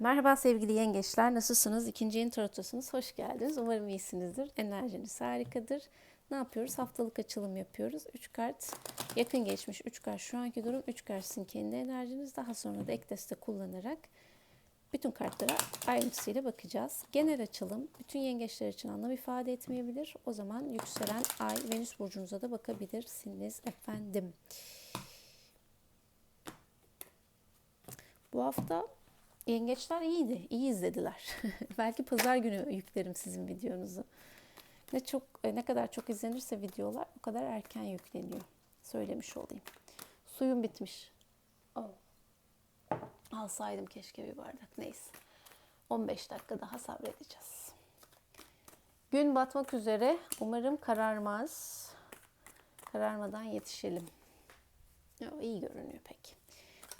Merhaba sevgili yengeçler, nasılsınız? İkinci yeni hoş geldiniz. Umarım iyisinizdir, enerjiniz harikadır. Ne yapıyoruz? Haftalık açılım yapıyoruz. 3 kart yakın geçmiş, 3 kart şu anki durum, 3 kart sizin kendi enerjiniz. Daha sonra da ek deste kullanarak bütün kartlara ayrıntısıyla bakacağız. Genel açılım bütün yengeçler için anlam ifade etmeyebilir. O zaman yükselen ay, Venüs burcunuza da bakabilirsiniz efendim. Bu hafta yengeçler iyiydi, iyi izlediler. Belki pazar günü yüklerim sizin videonuzu. Ne çok e, ne kadar çok izlenirse videolar o kadar erken yükleniyor. Söylemiş olayım. Suyum bitmiş. Oh. Alsaydım keşke bir bardak. Neyse. 15 dakika daha sabredeceğiz. Gün batmak üzere. Umarım kararmaz. Kararmadan yetişelim. Yo, iyi görünüyor pek.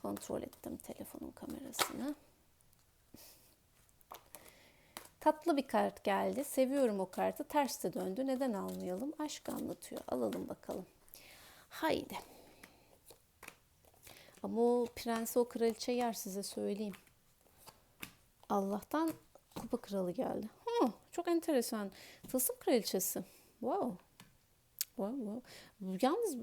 Kontrol ettim telefonun kamerasını. Tatlı bir kart geldi. Seviyorum o kartı. Ters de döndü. Neden almayalım? Aşk anlatıyor. Alalım bakalım. Haydi. Ama o prensi o kraliçe yer size söyleyeyim. Allah'tan kupa kralı geldi. Hı, çok enteresan. Tılsım kraliçesi. Wow. Wow, wow. Yalnız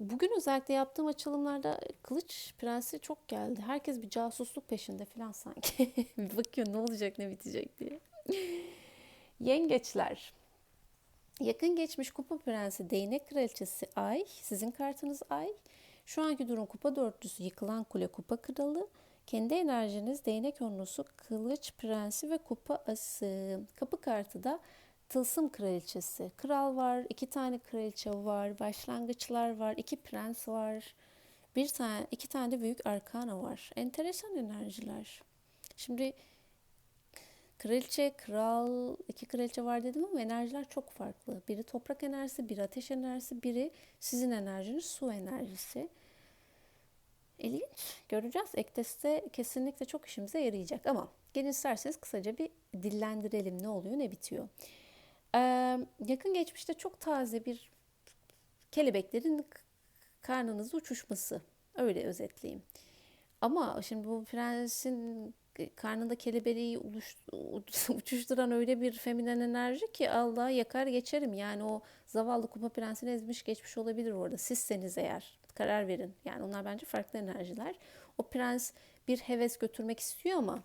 bugün özellikle yaptığım açılımlarda kılıç prensi çok geldi. Herkes bir casusluk peşinde falan sanki. Bakıyor ne olacak ne bitecek diye. Yengeçler. Yakın geçmiş kupa prensi değnek kraliçesi ay. Sizin kartınız ay. Şu anki durum kupa dörtlüsü yıkılan kule kupa kralı. Kendi enerjiniz değnek onlusu kılıç prensi ve kupa ası. Kapı kartı da Tılsım kraliçesi. Kral var, iki tane kraliçe var, başlangıçlar var, iki prens var. Bir tane, iki tane de büyük arkana var. Enteresan enerjiler. Şimdi kraliçe, kral, iki kraliçe var dedim ama enerjiler çok farklı. Biri toprak enerjisi, biri ateş enerjisi, biri sizin enerjiniz su enerjisi. İlginç. Göreceğiz. Ekteste kesinlikle çok işimize yarayacak ama gelin isterseniz kısaca bir dillendirelim ne oluyor ne bitiyor. Ee, yakın geçmişte çok taze bir kelebeklerin karnınızda uçuşması. Öyle özetleyeyim. Ama şimdi bu prensin karnında kelebeği uçuşturan öyle bir feminen enerji ki Allah yakar geçerim. Yani o zavallı kupa prensini ezmiş geçmiş olabilir orada. Sizseniz eğer karar verin. Yani onlar bence farklı enerjiler. O prens bir heves götürmek istiyor ama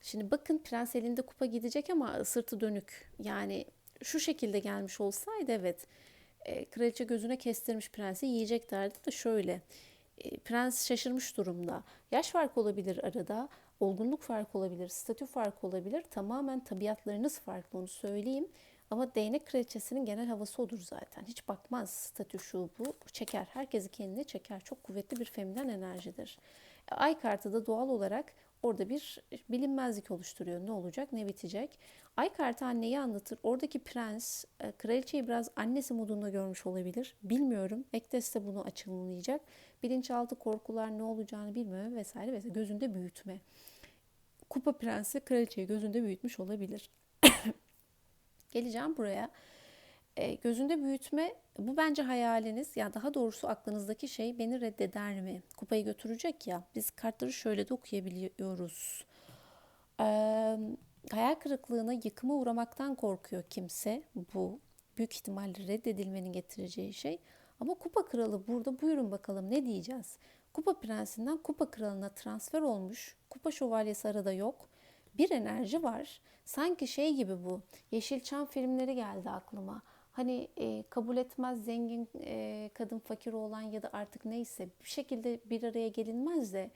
şimdi bakın prens elinde kupa gidecek ama sırtı dönük. Yani şu şekilde gelmiş olsaydı evet e, kraliçe gözüne kestirmiş prensi yiyecek derdi de şöyle. E, prens şaşırmış durumda. Yaş farkı olabilir arada, olgunluk farkı olabilir, statü farkı olabilir. Tamamen tabiatlarınız farklı onu söyleyeyim. Ama değnek kraliçesinin genel havası odur zaten. Hiç bakmaz statü şu bu. Çeker. Herkesi kendine çeker. Çok kuvvetli bir feminen enerjidir. Ay kartı da doğal olarak orada bir bilinmezlik oluşturuyor. Ne olacak, ne bitecek. Ay kartı anneyi anlatır. Oradaki prens e, kraliçeyi biraz annesi modunda görmüş olabilir. Bilmiyorum. Ektes de bunu açıklayacak. Bilinçaltı korkular ne olacağını bilmeme vesaire vesaire. Gözünde büyütme. Kupa prensi kraliçeyi gözünde büyütmüş olabilir. Geleceğim buraya. E, gözünde büyütme bu bence hayaliniz ya daha doğrusu aklınızdaki şey beni reddeder mi? Kupayı götürecek ya. Biz kartları şöyle de okuyabiliyoruz. Eee hayal kırıklığına, yıkıma uğramaktan korkuyor kimse. Bu büyük ihtimalle reddedilmenin getireceği şey. Ama kupa kralı burada buyurun bakalım ne diyeceğiz? Kupa prensinden kupa kralına transfer olmuş. Kupa şövalyesi arada yok. Bir enerji var. Sanki şey gibi bu. Yeşilçam filmleri geldi aklıma. Hani e, kabul etmez zengin e, kadın fakir olan ya da artık neyse bir şekilde bir araya gelinmez de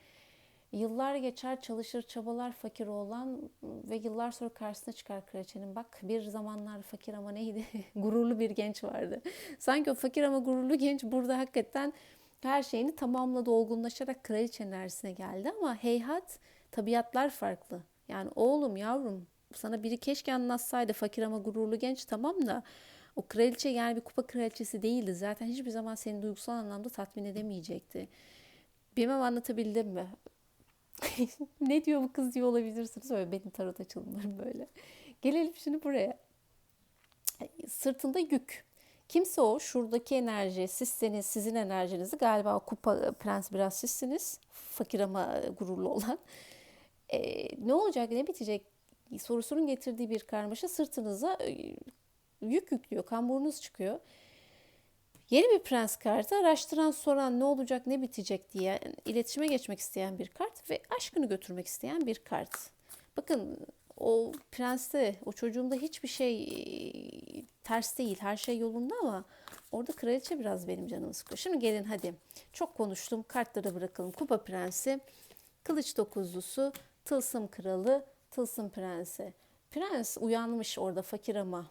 Yıllar geçer çalışır çabalar fakir olan ve yıllar sonra karşısına çıkar kraliçenin. Bak bir zamanlar fakir ama neydi? gururlu bir genç vardı. Sanki o fakir ama gururlu genç burada hakikaten her şeyini tamamladı, olgunlaşarak kraliçe enerjisine geldi. Ama heyhat tabiatlar farklı. Yani oğlum yavrum sana biri keşke anlatsaydı fakir ama gururlu genç tamam da o kraliçe yani bir kupa kraliçesi değildi. Zaten hiçbir zaman seni duygusal anlamda tatmin edemeyecekti. Bilmem anlatabildim mi? ne diyor bu kız diyor olabilirsiniz. Öyle benim tarot açılımlarım böyle. Gelelim şimdi buraya. Sırtında yük. Kimse o şuradaki enerji, sizseniz, sizin enerjinizi galiba kupa prens biraz sizsiniz. Fakir ama gururlu olan. e, ne olacak ne bitecek sorusunun getirdiği bir karmaşa sırtınıza e, yük yüklüyor, kamburunuz çıkıyor. Yeni bir prens kartı araştıran soran ne olacak ne bitecek diye iletişime geçmek isteyen bir kart ve aşkını götürmek isteyen bir kart. Bakın o prenste, o çocuğumda hiçbir şey e, ters değil, her şey yolunda ama orada kraliçe biraz benim canımı sıkıyor. Şimdi gelin hadi çok konuştum kartları bırakalım. Kupa prensi, kılıç dokuzlusu, tılsım kralı, tılsım prensi. Prens uyanmış orada fakir ama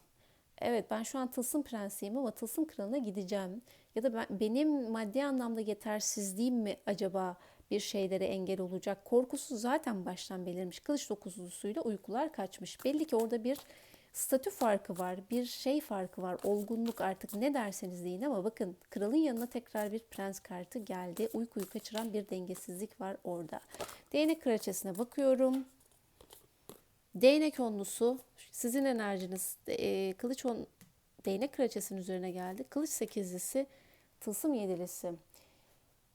evet ben şu an tılsım prensiyim ama tılsım kralına gideceğim. Ya da ben, benim maddi anlamda yetersizliğim mi acaba bir şeylere engel olacak? Korkusu zaten baştan belirmiş. Kılıç dokuzlusuyla uykular kaçmış. Belli ki orada bir statü farkı var, bir şey farkı var, olgunluk artık ne derseniz deyin ama bakın kralın yanına tekrar bir prens kartı geldi. Uykuyu kaçıran bir dengesizlik var orada. Değnek kraliçesine bakıyorum. Değnek onlusu sizin enerjiniz e, kılıç on, değnek kraliçesinin üzerine geldi. Kılıç sekizlisi, tılsım yedilisi.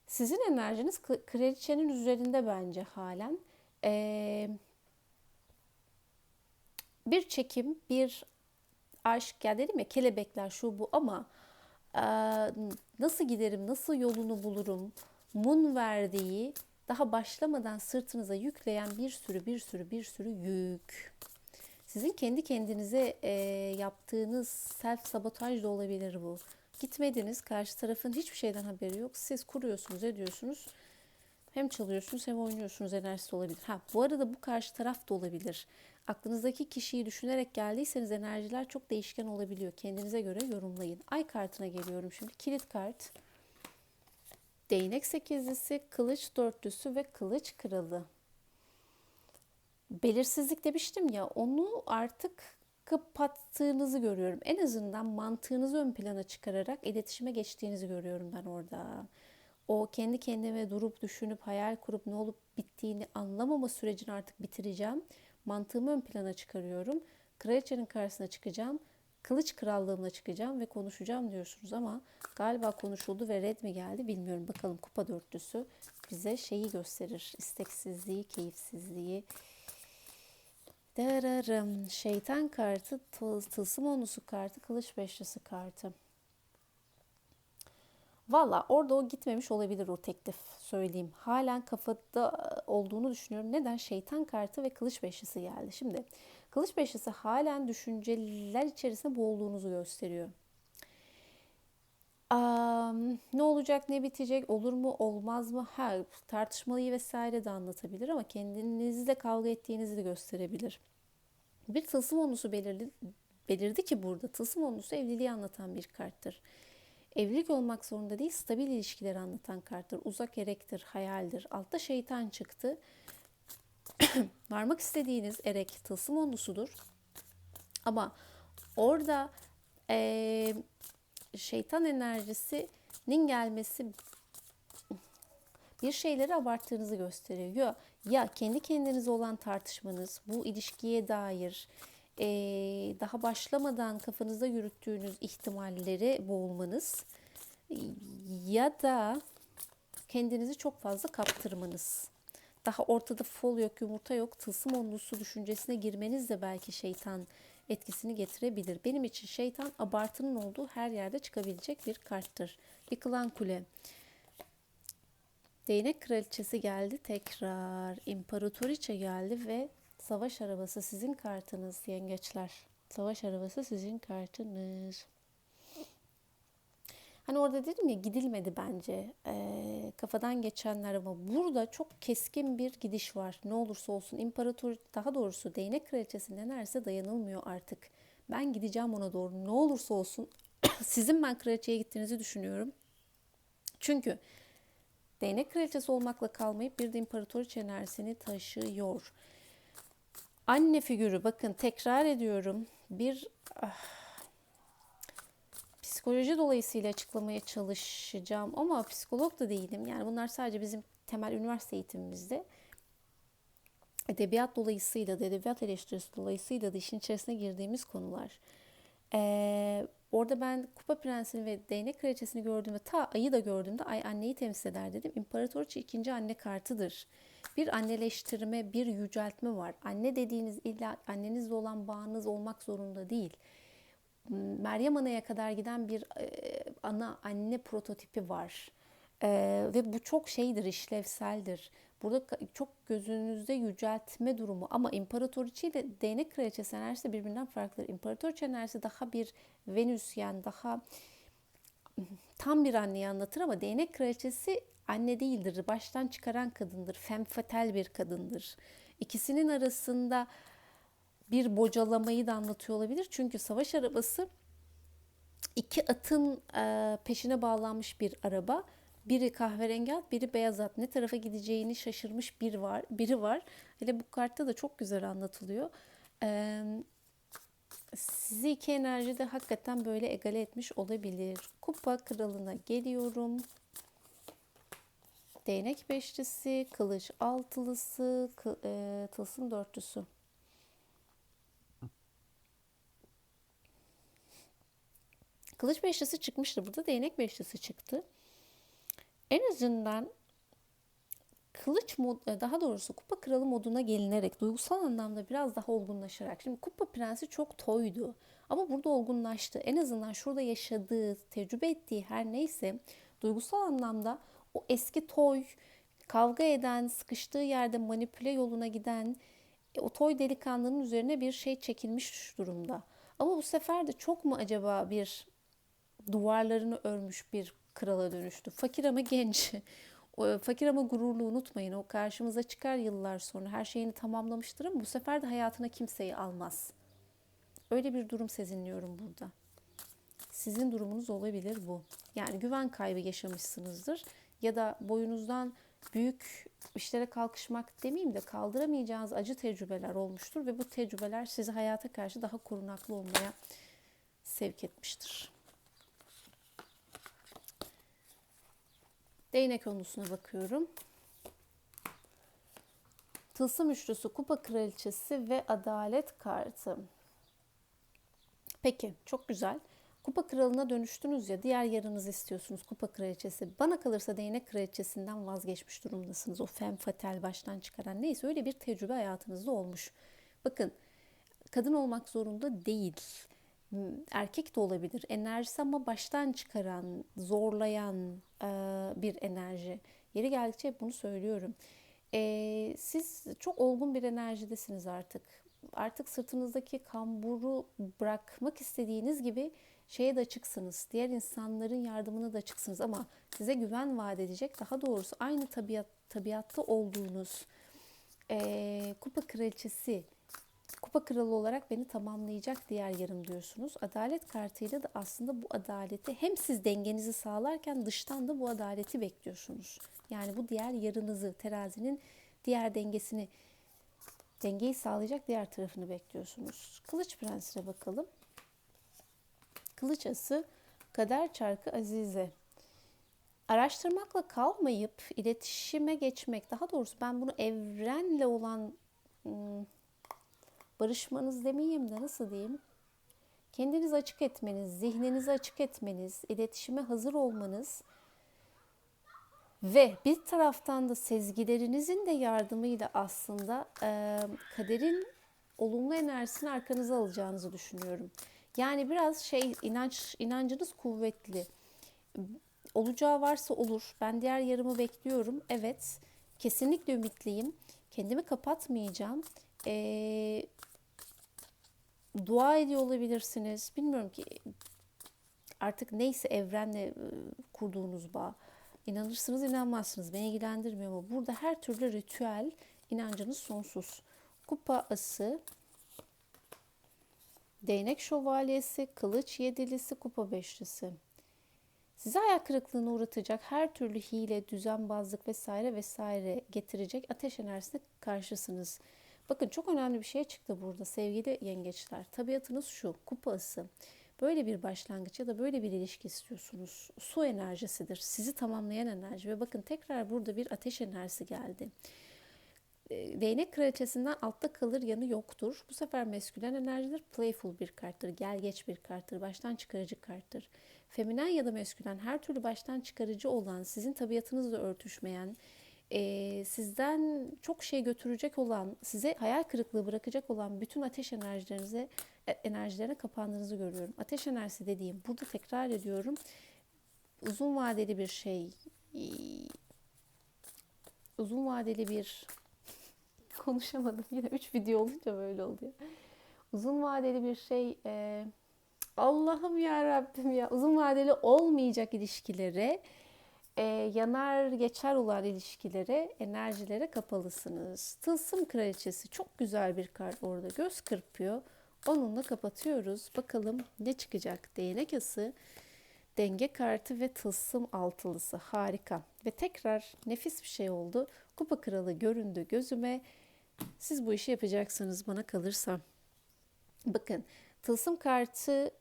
Sizin enerjiniz kraliçenin üzerinde bence halen. Ee, bir çekim, bir aşk ya dedim ya kelebekler şu bu ama e, nasıl giderim, nasıl yolunu bulurum, mun verdiği daha başlamadan sırtınıza yükleyen bir sürü bir sürü bir sürü yük. Sizin kendi kendinize e, yaptığınız self sabotaj da olabilir bu. Gitmediniz, karşı tarafın hiçbir şeyden haberi yok. Siz kuruyorsunuz, ediyorsunuz. Hem çalıyorsunuz hem oynuyorsunuz enerjisi olabilir. Ha, bu arada bu karşı taraf da olabilir. Aklınızdaki kişiyi düşünerek geldiyseniz enerjiler çok değişken olabiliyor. Kendinize göre yorumlayın. Ay kartına geliyorum şimdi. Kilit kart. Değnek sekizlisi, kılıç dörtlüsü ve kılıç kralı. Belirsizlik demiştim ya onu artık kapattığınızı görüyorum. En azından mantığınızı ön plana çıkararak iletişime geçtiğinizi görüyorum ben orada. O kendi kendime durup düşünüp hayal kurup ne olup bittiğini anlamama sürecini artık bitireceğim. Mantığımı ön plana çıkarıyorum. Kraliçenin karşısına çıkacağım. Kılıç krallığımla çıkacağım ve konuşacağım diyorsunuz ama galiba konuşuldu ve red mi geldi bilmiyorum. Bakalım kupa dörtlüsü bize şeyi gösterir. İsteksizliği, keyifsizliği, Dararım. Şeytan kartı, tılsım onusu kartı, kılıç beşlisi kartı. Valla orada o gitmemiş olabilir o teklif söyleyeyim. Halen kafada e, olduğunu düşünüyorum. Neden? Şeytan kartı ve kılıç beşlisi geldi. Şimdi kılıç beşlisi halen düşünceler içerisinde boğulduğunuzu gösteriyor. Um, ne olacak, ne bitecek, olur mu, olmaz mı? Ha, tartışmalıyı vesaire de anlatabilir ama kendinizle kavga ettiğinizi de gösterebilir. Bir tılsım onusu belirli, belirdi ki burada tılsım onusu evliliği anlatan bir karttır. Evlilik olmak zorunda değil, stabil ilişkileri anlatan karttır. Uzak erektir, hayaldir. Altta şeytan çıktı. Varmak istediğiniz erek tılsım onusudur. Ama orada ee, şeytan enerjisinin gelmesi bir şeyleri abarttığınızı gösteriyor. Ya, kendi kendinize olan tartışmanız, bu ilişkiye dair e, daha başlamadan kafanızda yürüttüğünüz ihtimalleri boğulmanız ya da kendinizi çok fazla kaptırmanız. Daha ortada fol yok, yumurta yok, tılsım onlusu düşüncesine girmeniz de belki şeytan etkisini getirebilir. Benim için şeytan abartının olduğu her yerde çıkabilecek bir karttır. Yıkılan kule. Değnek kraliçesi geldi tekrar. İmparatoriçe geldi ve savaş arabası sizin kartınız yengeçler. Savaş arabası sizin kartınız. Hani orada dedim ya gidilmedi bence e, kafadan geçenler ama burada çok keskin bir gidiş var. Ne olursa olsun imparator daha doğrusu değnek kraliçesinin neredeyse dayanılmıyor artık. Ben gideceğim ona doğru ne olursa olsun sizin ben kraliçeye gittiğinizi düşünüyorum. Çünkü değnek kraliçesi olmakla kalmayıp bir de imparatoriçe enerjisini taşıyor. Anne figürü bakın tekrar ediyorum bir ah, psikoloji dolayısıyla açıklamaya çalışacağım ama psikolog da değilim. Yani bunlar sadece bizim temel üniversite eğitimimizde edebiyat dolayısıyla da edebiyat eleştirisi dolayısıyla da işin içerisine girdiğimiz konular. Ee, orada ben Kupa Prensini ve Değnek Kraliçesini gördüğümde ta ayı da gördüğümde ay anneyi temsil eder dedim. İmparatoriçe ikinci anne kartıdır. Bir anneleştirme, bir yüceltme var. Anne dediğiniz illa annenizle olan bağınız olmak zorunda değil. Meryem Ana'ya kadar giden bir e, ana anne prototipi var. E, ve bu çok şeydir, işlevseldir. Burada çok gözünüzde yüceltme durumu ama imparatoriçe ile değnek kraliçesi enerjisi de birbirinden farklıdır. İmparatoriçe enerjisi daha bir Venüs yani daha tam bir anneyi anlatır ama değnek kraliçesi anne değildir. Baştan çıkaran kadındır. Femfatel bir kadındır. İkisinin arasında bir bocalamayı da anlatıyor olabilir. Çünkü savaş arabası iki atın peşine bağlanmış bir araba. Biri kahverengi at, biri beyaz at. Ne tarafa gideceğini şaşırmış bir var, biri var. Hele bu kartta da çok güzel anlatılıyor. Ee, sizi iki enerji de hakikaten böyle egale etmiş olabilir. Kupa kralına geliyorum. Değnek beşlisi, kılıç altılısı, kı, e, tılsım dörtlüsü. Kılıç beşlisi çıkmıştı. Burada değnek beşlisi çıktı. En azından kılıç mod, e, daha doğrusu kupa kralı moduna gelinerek duygusal anlamda biraz daha olgunlaşarak. Şimdi kupa prensi çok toydu ama burada olgunlaştı. En azından şurada yaşadığı, tecrübe ettiği her neyse duygusal anlamda o eski toy, kavga eden, sıkıştığı yerde manipüle yoluna giden e, o toy delikanlının üzerine bir şey çekilmiş durumda. Ama bu sefer de çok mu acaba bir duvarlarını örmüş bir krala dönüştü. Fakir ama genç. Fakir ama gururlu unutmayın. O karşımıza çıkar yıllar sonra. Her şeyini tamamlamıştır ama bu sefer de hayatına kimseyi almaz. Öyle bir durum sezinliyorum burada. Sizin durumunuz olabilir bu. Yani güven kaybı yaşamışsınızdır. Ya da boyunuzdan büyük işlere kalkışmak demeyeyim de kaldıramayacağınız acı tecrübeler olmuştur ve bu tecrübeler sizi hayata karşı daha korunaklı olmaya sevk etmiştir. Değnek onlusuna bakıyorum. Tılsım üçlüsü, kupa kraliçesi ve adalet kartı. Peki, çok güzel. Kupa kralına dönüştünüz ya, diğer yarınızı istiyorsunuz kupa kraliçesi. Bana kalırsa değnek kraliçesinden vazgeçmiş durumdasınız. O fem fatal baştan çıkaran neyse öyle bir tecrübe hayatınızda olmuş. Bakın, kadın olmak zorunda değil erkek de olabilir. Enerjisi ama baştan çıkaran, zorlayan e, bir enerji. Yeri geldikçe hep bunu söylüyorum. E, siz çok olgun bir enerjidesiniz artık. Artık sırtınızdaki kamburu bırakmak istediğiniz gibi şeye de açıksınız. Diğer insanların yardımına da açıksınız ama size güven vaat edecek. Daha doğrusu aynı tabiat tabiatta olduğunuz e, kupa kraliçesi Kupa kralı olarak beni tamamlayacak diğer yarım diyorsunuz. Adalet kartıyla da aslında bu adaleti hem siz dengenizi sağlarken dıştan da bu adaleti bekliyorsunuz. Yani bu diğer yarınızı, terazinin diğer dengesini, dengeyi sağlayacak diğer tarafını bekliyorsunuz. Kılıç prensine bakalım. Kılıç ası, kader çarkı azize. Araştırmakla kalmayıp iletişime geçmek, daha doğrusu ben bunu evrenle olan hmm, barışmanız demeyeyim de nasıl diyeyim? Kendinizi açık etmeniz, zihninizi açık etmeniz, iletişime hazır olmanız ve bir taraftan da sezgilerinizin de yardımıyla aslında e, kaderin olumlu enerjisini arkanıza alacağınızı düşünüyorum. Yani biraz şey inanç inancınız kuvvetli. Olacağı varsa olur. Ben diğer yarımı bekliyorum. Evet. Kesinlikle ümitliyim. Kendimi kapatmayacağım. Ee, dua ediyor olabilirsiniz. Bilmiyorum ki artık neyse evrenle e, kurduğunuz bağ. İnanırsınız inanmazsınız beni ilgilendirmiyor ama burada her türlü ritüel inancınız sonsuz. Kupa ası, değnek şövalyesi, kılıç yedilisi, kupa beşlisi. Size ayak kırıklığına uğratacak her türlü hile, düzenbazlık vesaire vesaire getirecek ateş enerjisine karşısınız. Bakın çok önemli bir şey çıktı burada sevgili yengeçler. Tabiatınız şu, kupası. Böyle bir başlangıç ya da böyle bir ilişki istiyorsunuz. Su enerjisidir. Sizi tamamlayan enerji. Ve bakın tekrar burada bir ateş enerjisi geldi. Ee, değnek kraliçesinden altta kalır yanı yoktur. Bu sefer meskülen enerjidir. Playful bir karttır. Gel geç bir karttır. Baştan çıkarıcı karttır. Feminen ya da meskülen her türlü baştan çıkarıcı olan, sizin tabiatınızla örtüşmeyen, e, sizden çok şey götürecek olan, size hayal kırıklığı bırakacak olan bütün ateş enerjilerinize e, enerjilerine kapandığınızı görüyorum. Ateş enerjisi dediğim burada tekrar ediyorum. Uzun vadeli bir şey uzun vadeli bir konuşamadım yine 3 video olunca böyle oluyor. Uzun vadeli bir şey e, Allah'ım ya Rabbim ya uzun vadeli olmayacak ilişkilere e, yanar geçer olan ilişkilere, enerjilere kapalısınız. Tılsım kraliçesi çok güzel bir kart orada göz kırpıyor. Onunla kapatıyoruz. Bakalım ne çıkacak? Değnek ası, denge kartı ve tılsım altılısı. Harika. Ve tekrar nefis bir şey oldu. Kupa kralı göründü gözüme. Siz bu işi yapacaksınız bana kalırsa. Bakın tılsım kartı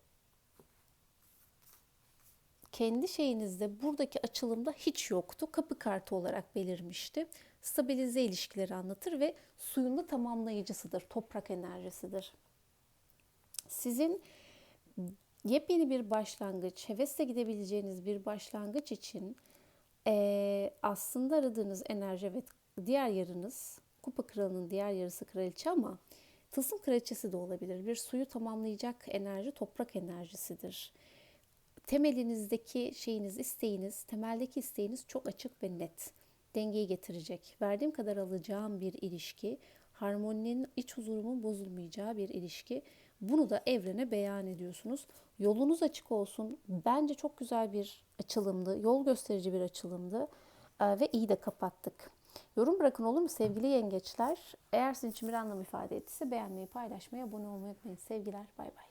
kendi şeyinizde buradaki açılımda hiç yoktu. Kapı kartı olarak belirmişti. Stabilize ilişkileri anlatır ve suyun da tamamlayıcısıdır. Toprak enerjisidir. Sizin yepyeni bir başlangıç, hevesle gidebileceğiniz bir başlangıç için eee, aslında aradığınız enerji evet diğer yarınız kupa kralının diğer yarısı kraliçe ama tılsım kraliçesi de olabilir. Bir suyu tamamlayacak enerji toprak enerjisidir temelinizdeki şeyiniz, isteğiniz, temeldeki isteğiniz çok açık ve net. Dengeyi getirecek. Verdiğim kadar alacağım bir ilişki, harmoninin, iç huzurumun bozulmayacağı bir ilişki. Bunu da evrene beyan ediyorsunuz. Yolunuz açık olsun. Bence çok güzel bir açılımdı. Yol gösterici bir açılımdı. Ee, ve iyi de kapattık. Yorum bırakın olur mu sevgili yengeçler? Eğer sizin için bir anlam ifade ettiyse beğenmeyi, paylaşmayı, abone olmayı unutmayın. Sevgiler, bay bay.